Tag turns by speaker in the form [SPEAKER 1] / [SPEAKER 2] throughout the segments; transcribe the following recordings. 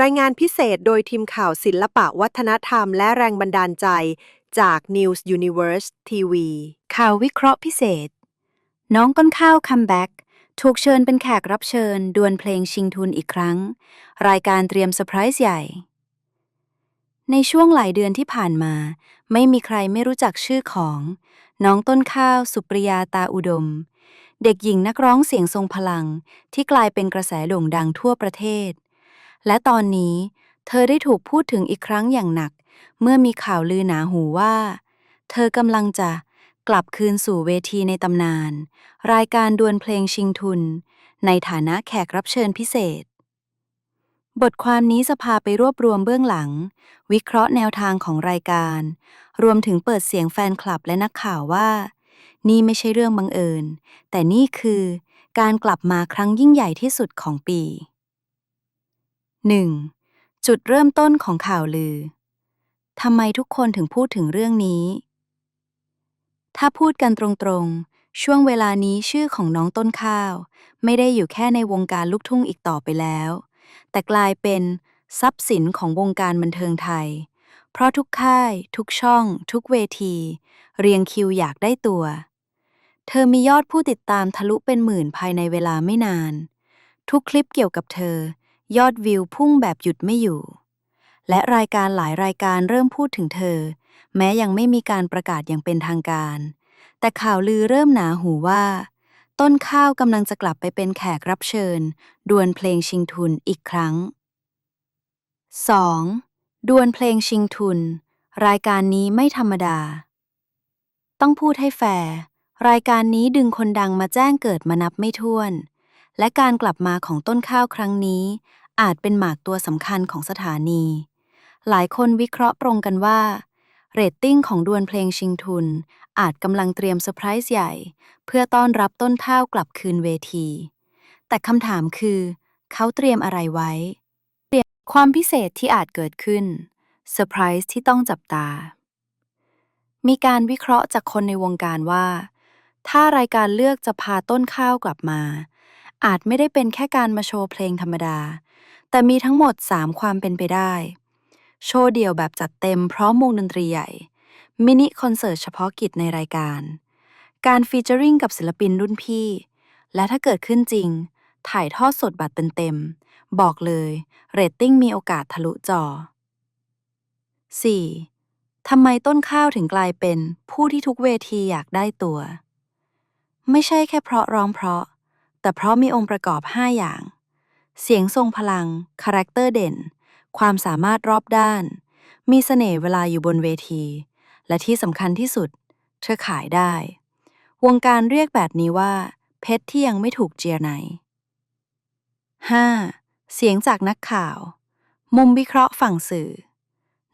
[SPEAKER 1] รายงานพิเศษโดยทีมข่าวศิลปะวัฒนธรรมและแรงบันดาลใจจาก News Universe TV
[SPEAKER 2] ข่าววิเคราะห์พิเศษ น้องต้นข้าวคัมแบ็กถูกเชิญเป็นแขกรับเชิญ ดวลเพลงชิงทุนอีกครั้ง รายการเตรียมเซอร์ไพรส์ใหญ่ ในช่วงหลายเดือนที่ผ่านมา ไม่มีใครไม่รู้จักชื่อของ น้องต้นข้าวสุปริยาตาอุดม เด็กหญิงนักร้องเสียงทรงพลังที่กลายเป็นกระแสโด่งดังทั่วประเทศ และตอนนี้เธอได้ถูกพูดถึงอีกครั้งอย่างหนัก เมื่อมีข่าวลือหนาหูว่า เธอกำลังจะกลับคืนสู่เวทีในตำนาน รายการดวลเพลงชิงทุน ในฐานะแขกรับเชิญพิเศษ บทความนี้จะพาไปรวบรวมเบื้องหลัง วิเคราะห์แนวทางของรายการ รวมถึงเปิดเสียงแฟนคลับและนักข่าวว่า นี่ไม่ใช่เรื่องบังเอิญ แต่นี่คือการกลับมาครั้งยิ่งใหญ่ที่สุดของปี 1. จุดเริ่มต้นของข่าวลือ ทำไมทุกคนถึงพูดถึงเรื่องนี้ ถ้าพูดกันตรงๆ ช่วงเวลานี้ชื่อของน้องต้นข้าว ไม่ได้อยู่แค่ในวงการลูกทุ่งอีกต่อไปแล้ว แต่กลายเป็นทรัพย์สินของวงการบันเทิงไทย เพราะทุกค่าย ทุกช่อง ทุกเวที เรียงคิวอยากได้ตัว เธอมียอดผู้ติดตามทะลุเป็นหมื่นภายในเวลาไม่นาน ทุกคลิปเกี่ยวกับเธอ ยอดวิวพุ่งแบบหยุดไม่อยู่ และรายการหลายรายการเริ่มพูดถึงเธอ แม้ยังไม่มีการประกาศอย่างเป็นทางการ แต่ข่าวลือเริ่มหนาหูว่า ต้นข้าวกำลังจะกลับไปเป็นแขกรับเชิญ ดวลเพลงชิงทุนอีกครั้ง 2. ดวลเพลงชิงทุน รายการนี้ไม่ธรรมดา ต้องพูดให้แฟร์รายการนี้ดึงคนดังมาแจ้งเกิดมานับไม่ถ้วน และการกลับมาของต้นข้าวครั้งนี้ อาจเป็นหมากตัวสำคัญของสถานี หลายคนวิเคราะห์ตรงกันว่าเรตติ้งของดวลเพลงชิงทุน อาจกำลังเตรียมเซอร์ไพรส์ใหญ่ เพื่อต้อนรับต้นข้าวกลับคืนเวที แต่คำถามคือ เขาเตรียมอะไรไว้ความพิเศษที่อาจเกิดขึ้นเซอร์ไพรส์ที่ต้องจับตา มีการวิเคราะห์จากคนในวงการว่า ถ้ารายการเลือกจะพาต้นข้าวกลับมา อาจไม่ได้เป็นแค่การมาโชว์เพลงธรรมดา แต่มีทั้งหมด 3 ความเป็นไปได้ โชว์เดี่ยวแบบจัดเต็มพร้อมวงดนตรีใหญ่ มินิคอนเสิร์ตเฉพาะกิจในรายการ การฟีเจอริงกับศิลปินรุ่นพี่ และถ้าเกิดขึ้นจริง ถ่ายทอดสดบัตรเต็มๆ บอกเลยเรตติ้งมีโอกาสทะลุจอ 4. ทำไมต้นข้าวถึงกลายเป็นผู้ที่ทุกเวทีอยากได้ตัว ไม่ใช่แค่เพราะร้องเพราะ แต่เพราะมีองค์ประกอบ 5 อย่าง เสียงทรงพลัง คาแรคเตอร์เด่น ความสามารถรอบด้าน มีเสน่ห์เวลาอยู่บนเวที และที่สำคัญที่สุด เธอขายได้ วงการเรียกแบบนี้ว่า เพชรที่ยังไม่ถูกเจียไหน 5. เสียงจากนักข่าว มุมวิเคราะห์ฝั่งสื่อ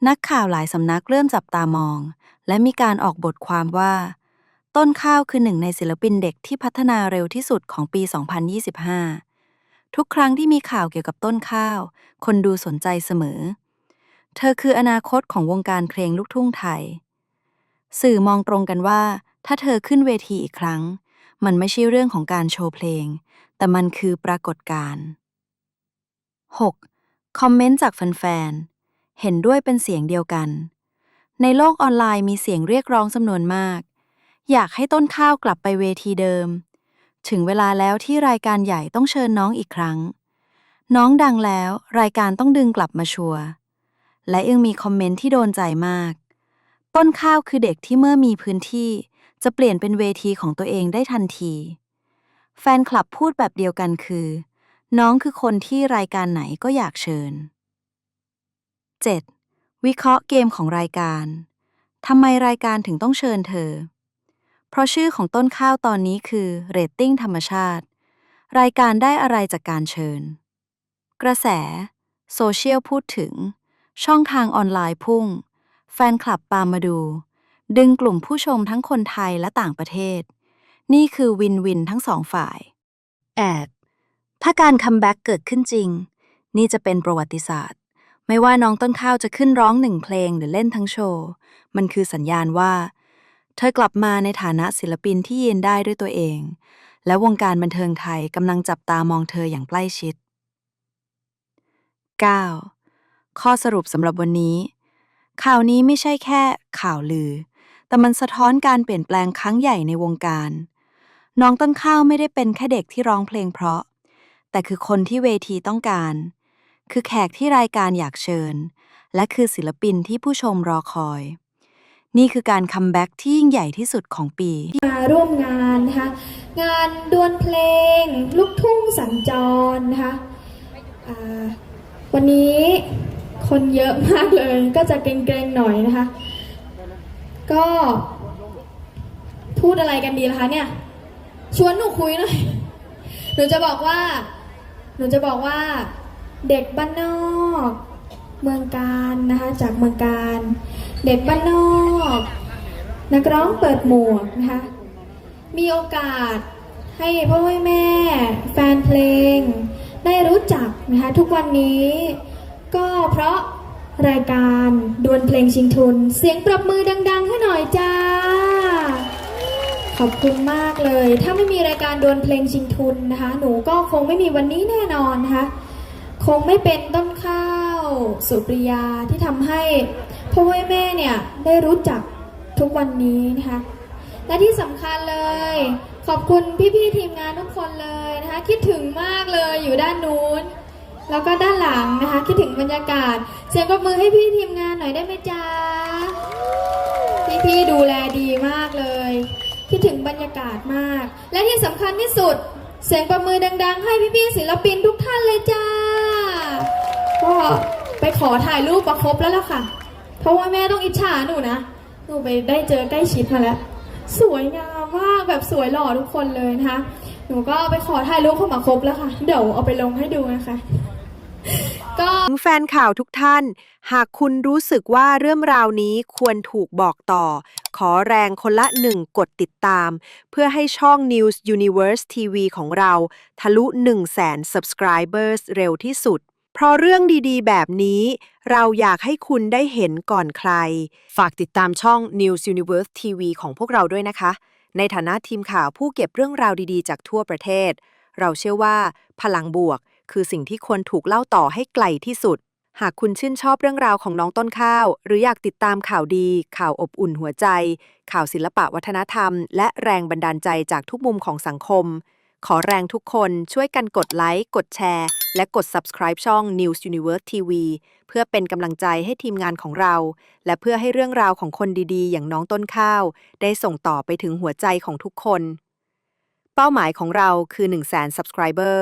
[SPEAKER 2] นักข่าวหลายสำนักเริ่มจับตามอง และมีการออกบทความว่า ต้นข้าวคือหนึ่งในศิลปินเด็กที่พัฒนาเร็วที่สุดของปี 2025 ทุกครั้งที่มีข่าวเกี่ยวกับต้นข้าว คนดูสนใจเสมอ เธอคืออนาคตของวงการเพลงลูกทุ่งไทย สื่อมองตรงกันว่า ถ้าเธอขึ้นเวทีอีกครั้ง มันไม่ใช่เรื่องของการโชว์เพลง แต่มันคือปรากฏการณ์ 6. คอมเมนต์จากแฟนๆ เห็นด้วยเป็นเสียงเดียวกัน ในโลกออนไลน์มีเสียงเรียกร้องจำนวนมาก อยากให้ต้นข้าวกลับไปเวทีเดิม ถึงเวลาแล้วที่รายการใหญ่ต้องเชิญน้องอีกครั้ง น้องดังแล้วรายการต้องดึงกลับมาชัวร์และยังมีคอมเมนต์ที่โดนใจมาก ต้นข้าวคือเด็กที่เมื่อมีพื้นที่ จะเปลี่ยนเป็นเวทีของตัวเองได้ทันที แฟนคลับพูดแบบเดียวกันคือ น้องคือคนที่รายการไหนก็อยากเชิญ 7. วิเคราะห์เกมของรายการ ทำไมรายการถึงต้องเชิญเธอ เพราะชื่อของต้นข้าวตอนนี้คือเรตติ้งธรรมชาติ รายการได้อะไรจากการเชิญ กระแส โซเชียลพูดถึง ช่องทางออนไลน์พุ่ง แฟนคลับปามมาดู ดึงกลุ่มผู้ชมทั้งคนไทยและต่างประเทศ นี่คือวินวินทั้งสองฝ่าย แอด ถ้าการคัมแบ็กเกิดขึ้นจริง นี่จะเป็นประวัติศาสตร์ ไม่ว่าน้องต้นข้าวจะขึ้นร้องหนึ่งเพลงหรือเล่นทั้งโชว์ มันคือสัญญาณว่า เธอกลับมาในฐานะศิลปินที่ยืนได้ด้วยตัวเอง และวงการบันเทิงไทยกำลังจับตามองเธออย่างใกล้ชิด 9. ข้อสรุปสำหรับวันนี้ ข่าวนี้ไม่ใช่แค่ข่าวลือ แต่มันสะท้อนการเปลี่ยนแปลงครั้งใหญ่ในวงการ น้องต้นข้าวไม่ได้เป็นแค่เด็กที่ร้องเพลงเพราะ แต่คือคนที่เวทีต้องการ คือแขกที่รายการอยากเชิญ และคือศิลปินที่ผู้ชมรอคอย นี่คือการคัมแบ็กที่ยิ่งใหญ่ที่สุดของปี
[SPEAKER 3] มาร่วมงานนะคะงานดวลเพลง ลูกทุ่งสัญจรนะคะวันนี้คนเยอะมากเลยก็จะเกรงๆหน่อยนะคะ ก็พูดอะไรกันดีล่ะคะเนี่ยชวนหนูคุยหน่อยหนูจะบอกว่า หนูจะบอกว่าเด็กบ้านนอก เมืองการนะคะจากเมืองการ เด็กบ้านนอก นักร้องเปิดหมวกนะคะ มีโอกาสให้พ่อแม่ แฟนเพลง ได้รู้จักนะคะทุกวันนี้ ก็เพราะรายการดวลเพลงชิงทุน เสียงปรบมือดัง ๆ ให้หน่อยจ้า ขอบคุณมากเลย ถ้าไม่มีรายการดวลเพลงชิงทุนนะคะ หนูก็คงไม่มีวันนี้แน่นอนนะคะ คงไม่เป็นต้นข้าวสุปริยาที่ทำให้ พ่อให้แม่เนี่ยได้รู้จักทุกวันนี้นะคะ และที่สำคัญเลย ขอบคุณพี่ๆทีมงานทุกคนเลยนะคะ คิดถึงมากเลยอยู่ด้านนู้น แล้วก็ด้านหลังนะคะ คิดถึงบรรยากาศ เสียงปรบมือให้พี่ทีมงานหน่อยได้ไหมจ๊ะพี่ๆดูแลดีมากเลย คิดถึงบรรยากาศมาก และที่สำคัญที่สุด เสียงประมือดัง ๆ ให้พี่ๆศิลปินทุกท่านเลยจ้าก็ไปขอถ่ายรูปประครบแล้วล่ะค่ะ เพราะว่าแม่ต้องอิจฉาหนูนะ หนูไปได้เจอใกล้ชิดมาแล้ว สวยงามมากแบบสวยหล่อทุกคนเลยนะคะ หนูก็ไปขอถ่ายรูปเข้ามาครบแล้วค่ะ เดี๋ยวเอาไปลงให้ดูนะคะ ก็
[SPEAKER 1] ถึงแฟนข่าวทุกท่าน หากคุณรู้สึกว่าเรื่องราวนี้ควรถูกบอกต่อ ขอแรงคนละหนึ่งกดติดตาม เพื่อให้ช่อง News Universe TV ของเรา ทะลุ 1 0 0 0 0แสน subscribers เร็วที่สุด เพราะเรื่องดีๆ แบบนี้ เราอยากให้คุณได้เห็นก่อนใคร ฝากติดตามช่อง News Universe TV ของพวกเราด้วยนะคะ ในฐานะทีมข่าวผู้เก็บเรื่องราวดีๆ จากทั่วประเทศ เราเชื่อว่า พลังบวก คือสิ่งที่ควรถูกเล่าต่อให้ไกลที่สุด หากคุณชื่นชอบเรื่องราวของน้องต้นข้าว หรืออยากติดตามข่าวดี ข่าวอบอุ่นหัวใจ ข่าวศิลปะวัฒนธรรม และแรงบันดาลใจจากทุกมุมของสังคม ขอแรงทุกคนช่วยกันกดไลค์กดแชร์ และกด subscribe ช่อง News Universe TV เพื่อเป็นกำลังใจให้ทีมงานของเรา และเพื่อให้เรื่องราวของคนดีๆ อย่างน้องต้นข้าว ได้ส่งต่อไปถึงหัวใจของทุกคน เป้าหมายของเราคือ 1 0 0 0 0แสน subscriber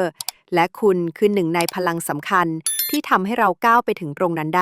[SPEAKER 1] และคุณคือหนึ่งในพลังสำคัญที่ทำให้เราก้าวไปถึงตรงนั้นได้